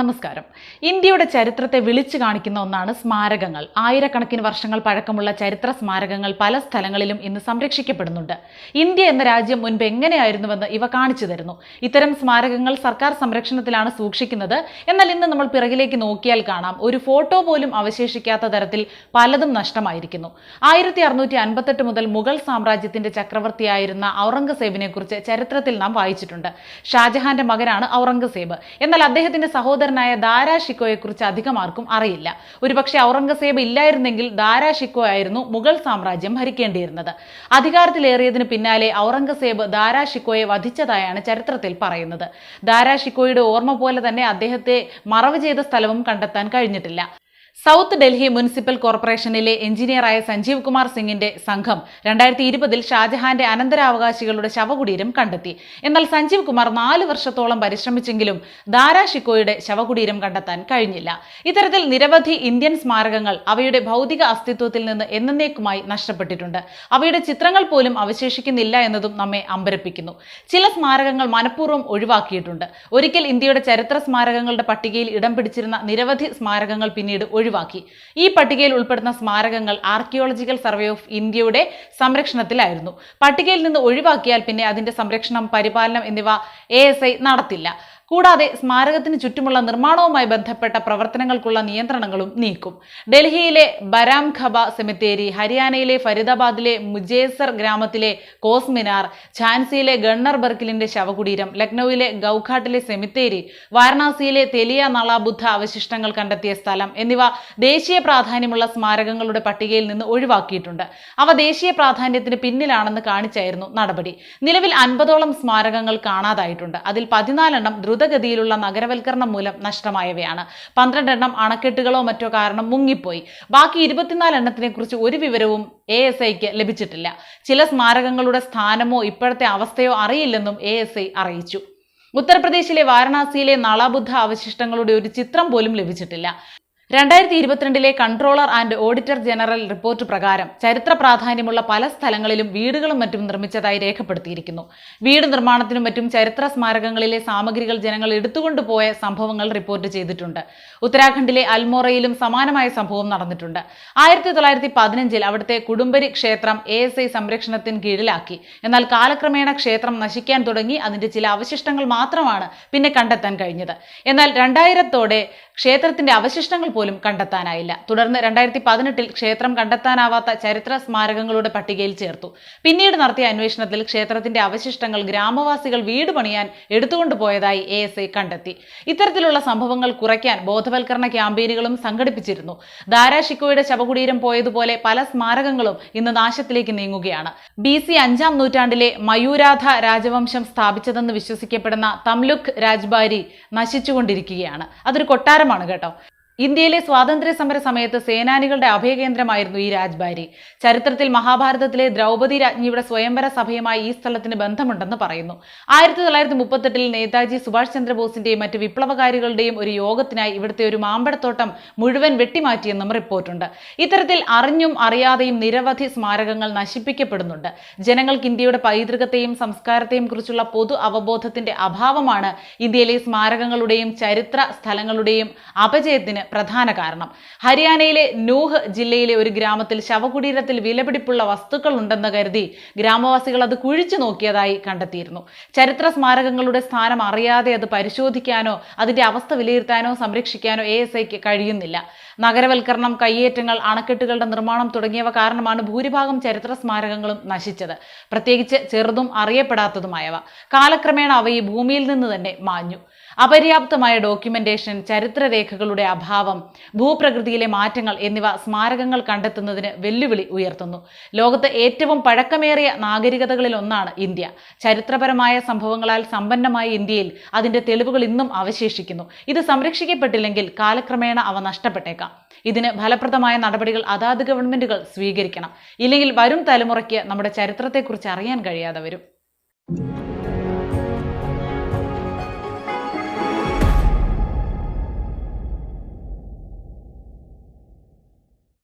നമസ്കാരം. ഇന്ത്യയുടെ ചരിത്രത്തെ വിളിച്ചു കാണിക്കുന്ന ഒന്നാണ് സ്മാരകങ്ങൾ. ആയിരക്കണക്കിന് വർഷങ്ങൾ പഴക്കമുള്ള ചരിത്ര സ്മാരകങ്ങൾ പല സ്ഥലങ്ങളിലും ഇന്ന് സംരക്ഷിക്കപ്പെടുന്നുണ്ട്. ഇന്ത്യ എന്ന രാജ്യം മുൻപ് എങ്ങനെയായിരുന്നുവെന്ന് ഇവ കാണിച്ചു തരുന്നു. ഇത്തരം സ്മാരകങ്ങൾ സർക്കാർ സംരക്ഷണത്തിലാണ് സൂക്ഷിക്കുന്നത്. എന്നാൽ ഇന്ന് നമ്മൾ പിറകിലേക്ക് നോക്കിയാൽ കാണാം. ഒരു ഫോട്ടോ പോലും അവശേഷിക്കാത്ത തരത്തിൽ പലതും നഷ്ടമായിരിക്കുന്നു. ആയിരത്തി അറുന്നൂറ്റി അൻപത്തെട്ട് മുതൽ മുഗൾ സാമ്രാജ്യത്തിന്റെ ചക്രവർത്തിയായിരുന്ന ഔറംഗസേബിനെ കുറിച്ച് ചരിത്രത്തിൽ നാം വായിച്ചിട്ടുണ്ട്. ഷാജഹാന്റെ മകനാണ് ഔറംഗസേബ്. എന്നാൽ അദ്ദേഹത്തിന്റെ സഹോദരനായ ദാരാ ഷിക്കോയെക്കുറിച്ച് അധികം ആർക്കും അറിയില്ല. ഒരുപക്ഷെ ഔറംഗസേബ് ഇല്ലായിരുന്നെങ്കിൽ ദാരാ ഷിക്കോ ആയിരുന്നു മുഗൾ സാമ്രാജ്യം ഭരിക്കേണ്ടിയിരുന്നത്. അധികാരത്തിലേറിയതിന് പിന്നാലെ ഔറംഗസേബ് ദാരാ ഷിക്കോയെ വധിച്ചതായാണ് ചരിത്രത്തിൽ പറയുന്നത്. ദാരാ ഷിക്കോയുടെ ഓർമ്മ പോലെ തന്നെ അദ്ദേഹത്തെ മറവ് ചെയ്ത സ്ഥലവും കണ്ടെത്താൻ കഴിഞ്ഞിട്ടില്ല. സൗത്ത് ഡൽഹി മുനിസിപ്പൽ കോർപ്പറേഷനിലെ എഞ്ചിനീയറായ സഞ്ജീവ് കുമാർ സിംഗിന്റെ സംഘം രണ്ടായിരത്തി ഇരുപതിൽ ഷാജഹാന്റെ അനന്തരാവകാശികളുടെ ശവകുടീരം കണ്ടെത്തി. എന്നാൽ സഞ്ജീവ് കുമാർ നാല് വർഷത്തോളം പരിശ്രമിച്ചെങ്കിലും ദാരാ ഷിക്കോയുടെ ശവകുടീരം കണ്ടെത്താൻ കഴിഞ്ഞില്ല. ഇത്തരത്തിൽ നിരവധി ഇന്ത്യൻ സ്മാരകങ്ങൾ അവയുടെ ഭൗതിക അസ്തിത്വത്തിൽ നിന്ന് എന്നേക്കുമായി നഷ്ടപ്പെട്ടിട്ടുണ്ട്. അവയുടെ ചിത്രങ്ങൾ പോലും അവശേഷിക്കുന്നില്ല എന്നതും നമ്മെ അമ്പരപ്പിക്കുന്നു. ചില സ്മാരകങ്ങൾ മനഃപൂർവം ഒഴിവാക്കിയിട്ടുണ്ട്. ഒരിക്കൽ ഇന്ത്യയുടെ ചരിത്ര സ്മാരകങ്ങളുടെ പട്ടികയിൽ ഇടം പിടിച്ചിരുന്ന നിരവധി സ്മാരകങ്ങൾ പിന്നീട് ഒഴിവാക്കി. ഈ പട്ടികയിൽ ഉൾപ്പെടുന്ന സ്മാരകങ്ങൾ ആർക്കിയോളജിക്കൽ സർവേ ഓഫ് ഇന്ത്യയുടെ സംരക്ഷണത്തിലായിരുന്നു. പട്ടികയിൽ നിന്ന് ഒഴിവാക്കിയാൽ പിന്നെ അതിന്റെ സംരക്ഷണം പരിപാലനം എന്നിവ എ നടത്തില്ല. കൂടാതെ സ്മാരകത്തിന് ചുറ്റുമുള്ള നിർമ്മാണവുമായി ബന്ധപ്പെട്ട പ്രവർത്തനങ്ങൾക്കുള്ള നിയന്ത്രണങ്ങളും നീക്കും. ഡൽഹിയിലെ ബരാം ഖബ സെമിത്തേരി ഹരിയാനയിലെ ഫരീദാബാദിലെ മുജേസർ ഗ്രാമത്തിലെ കോസ് മിനാർ ഝാൻസിയിലെ ഗണ്ണർ ബർക്കിലിന്റെ ശവകുടീരം ലക്നൌവിലെ ഗൌഘാട്ടിലെ സെമിത്തേരി വാരണാസിയിലെ തെലിയ നള ബുദ്ധ അവശിഷ്ടങ്ങൾ കണ്ടെത്തിയ സ്ഥലം എന്നിവ ദേശീയ പ്രാധാന്യമുള്ള സ്മാരകങ്ങളുടെ പട്ടികയിൽ നിന്ന് ഒഴിവാക്കിയിട്ടുണ്ട്. അവ ദേശീയ പ്രാധാന്യത്തിന് പിന്നിലാണെന്ന് കാണിച്ചായിരുന്നു നടപടി. നിലവിൽ അൻപതോളം സ്മാരകങ്ങൾ കാണാതായിട്ടുണ്ട്. അതിൽ പതിനാലെണ്ണം ദ്രുതഗതിയിലുള്ള നഗരവൽക്കരണം മൂലം നഷ്ടമായവയാണ്. പന്ത്രണ്ടെണ്ണം അണക്കെട്ടുകളോ മറ്റോ കാരണം മുങ്ങിപ്പോയി. ബാക്കി ഇരുപത്തിനാല് എണ്ണത്തിനെ കുറിച്ച് ഒരു വിവരവും എ എസ് ഐക്ക് ലഭിച്ചിട്ടില്ല. ചില സ്മാരകങ്ങളുടെ സ്ഥാനമോ ഇപ്പോഴത്തെ അവസ്ഥയോ അറിയില്ലെന്നും എ എസ് ഐ അറിയിച്ചു. ഉത്തർപ്രദേശിലെ വാരണാസിയിലെ നളബുദ്ധ അവശിഷ്ടങ്ങളുടെ ഒരു ചിത്രം പോലും ലഭിച്ചിട്ടില്ല. രണ്ടായിരത്തി ഇരുപത്തിരണ്ടിലെ controller and auditor general report പ്രകാരം ചരിത്ര പ്രാധാന്യമുള്ള പല സ്ഥലങ്ങളിലും വീടുകളും മറ്റും നിർമ്മിച്ചതായി രേഖപ്പെടുത്തിയിരിക്കുന്നു. വീട് നിർമ്മാണത്തിനും മറ്റും ചരിത്ര സ്മാരകങ്ങളിലെ സാമഗ്രികൾ ജനങ്ങൾ എടുത്തുകൊണ്ടുപോയ സംഭവങ്ങൾ റിപ്പോർട്ട് ചെയ്തിട്ടുണ്ട്. ഉത്തരാഖണ്ഡിലെ അൽമോറയിലും സമാനമായ സംഭവം നടന്നിട്ടുണ്ട്. ആയിരത്തി തൊള്ളായിരത്തി പതിനഞ്ചിൽ അവിടുത്തെ കുടുംബരി ക്ഷേത്രം എ എസ് ഐ സംരക്ഷണത്തിന് കീഴിലാക്കി. എന്നാൽ കാലക്രമേണ ക്ഷേത്രം നശിക്കാൻ തുടങ്ങി. അതിന്റെ ചില അവശിഷ്ടങ്ങൾ മാത്രമാണ് പിന്നെ കണ്ടെത്താൻ കഴിഞ്ഞത്. എന്നാൽ രണ്ടായിരത്തോടെ ക്ഷേത്രത്തിന്റെ അവശിഷ്ടങ്ങൾ പോലും കണ്ടെത്താനായില്ല. തുടർന്ന് രണ്ടായിരത്തി പതിനെട്ടിൽ ക്ഷേത്രം കണ്ടെത്താനാവാത്ത ചരിത്ര സ്മാരകങ്ങളുടെ പട്ടികയിൽ ചേർത്തു. പിന്നീട് നടത്തിയ അന്വേഷണത്തിൽ ക്ഷേത്രത്തിന്റെ അവശിഷ്ടങ്ങൾ ഗ്രാമവാസികൾ വീട് പണിയാൻ എടുത്തുകൊണ്ടുപോയതായി എ എസ് ഐ കണ്ടെത്തി. ഇത്തരത്തിലുള്ള സംഭവങ്ങൾ കുറയ്ക്കാൻ ബോധവൽക്കരണ ക്യാമ്പയിനുകളും സംഘടിപ്പിച്ചിരുന്നു. ദാരാഷിക്കോയുടെ ശവകുടീരം പോയതുപോലെ പല സ്മാരകങ്ങളും ഇന്ന് നാശത്തിലേക്ക് നീങ്ങുകയാണ്. ബി സി അഞ്ചാം നൂറ്റാണ്ടിലെ മയൂരാധ രാജവംശം സ്ഥാപിച്ചതെന്ന് വിശ്വസിക്കപ്പെടുന്ന തംലുഖ് രാജ്ബാരി നശിച്ചുകൊണ്ടിരിക്കുകയാണ്. അതൊരു കൊട്ടാരമാണ് കേട്ടോ. ഇന്ത്യയിലെ സ്വാതന്ത്ര്യ സമര സമയത്ത് സേനാനികളുടെ അഭയകേന്ദ്രമായിരുന്നു ഈ രാജ്ബാരി. ചരിത്രത്തിൽ മഹാഭാരതത്തിലെ ദ്രൗപദി രാജ്ഞിയുടെ സ്വയംവര സഭയുമായി ഈ സ്ഥലത്തിന് ബന്ധമുണ്ടെന്ന് പറയുന്നു. ആയിരത്തി തൊള്ളായിരത്തി മുപ്പത്തെട്ടിൽ നേതാജി സുഭാഷ് ചന്ദ്രബോസിന്റെയും മറ്റ് വിപ്ലവകാരികളുടെയും ഒരു യോഗത്തിനായി ഇവിടുത്തെ ഒരു മാമ്പഴത്തോട്ടം മുഴുവൻ വെട്ടിമാറ്റിയെന്നും റിപ്പോർട്ടുണ്ട്. ഇത്തരത്തിൽ അറിഞ്ഞും അറിയാതെയും നിരവധി സ്മാരകങ്ങൾ നശിപ്പിക്കപ്പെടുന്നുണ്ട്. ജനങ്ങൾക്ക് ഇന്ത്യയുടെ പൈതൃകത്തെയും സംസ്കാരത്തെയും കുറിച്ചുള്ള പൊതു അവബോധത്തിന്റെ അഭാവമാണ് ഇന്ത്യയിലെ സ്മാരകങ്ങളുടെയും ചരിത്ര സ്ഥലങ്ങളുടെയും അപജയത്തിന് പ്രധാന കാരണം. ഹരിയാനയിലെ നൂഹ് ജില്ലയിലെ ഒരു ഗ്രാമത്തിൽ ശവകുടീരത്തിൽ വിലപിടിപ്പുള്ള വസ്തുക്കൾ ഉണ്ടെന്ന് കരുതി ഗ്രാമവാസികൾ അത് കുഴിച്ചു നോക്കിയതായി കണ്ടെത്തിയിരുന്നു. ചരിത്ര സ്മാരകങ്ങളുടെ സ്ഥാനം അറിയാതെ അത് പരിശോധിക്കാനോ അതിന്റെ അവസ്ഥ വിലയിരുത്താനോ സംരക്ഷിക്കാനോ എ എസ് ഐക്ക് കഴിയുന്നില്ല. നഗരവൽക്കരണം കയ്യേറ്റങ്ങൾ അണക്കെട്ടുകളുടെ നിർമ്മാണം തുടങ്ങിയവ കാരണമാണ് ഭൂരിഭാഗം ചരിത്ര സ്മാരകങ്ങളും നശിച്ചത്. പ്രത്യേകിച്ച് ചെറുതും അറിയപ്പെടാത്തതുമായവ. കാലക്രമേണ അവ ഈ ഭൂമിയിൽ നിന്ന് തന്നെ മാഞ്ഞു. അപര്യാപ്തമായ ഡോക്യുമെന്റേഷൻ ചരിത്രരേഖകളുടെ അഭാവം ഭൂപ്രകൃതിയിലെ മാറ്റങ്ങൾ എന്നിവ സ്മാരകങ്ങൾ കണ്ടെത്തുന്നതിന് വെല്ലുവിളി ഉയർത്തുന്നു. ലോകത്തെ ഏറ്റവും പഴക്കമേറിയ നാഗരികതകളിൽ ഒന്നാണ് ഇന്ത്യ. ചരിത്രപരമായ സംഭവങ്ങളാൽ സമ്പന്നമായ ഇന്ത്യയിൽ അതിന്റെ തെളിവുകൾ ഇന്നും അവശേഷിക്കുന്നു. ഇത് സംരക്ഷിക്കപ്പെട്ടില്ലെങ്കിൽ കാലക്രമേണ അവ നഷ്ടപ്പെട്ടേക്കാം. ഇതിന് ഫലപ്രദമായ നടപടികൾ അതാത് ഗവൺമെന്റുകൾ സ്വീകരിക്കണം. ഇല്ലെങ്കിൽ വരും തലമുറയ്ക്ക് നമ്മുടെ ചരിത്രത്തെക്കുറിച്ച് അറിയാൻ കഴിയാതെ വരും.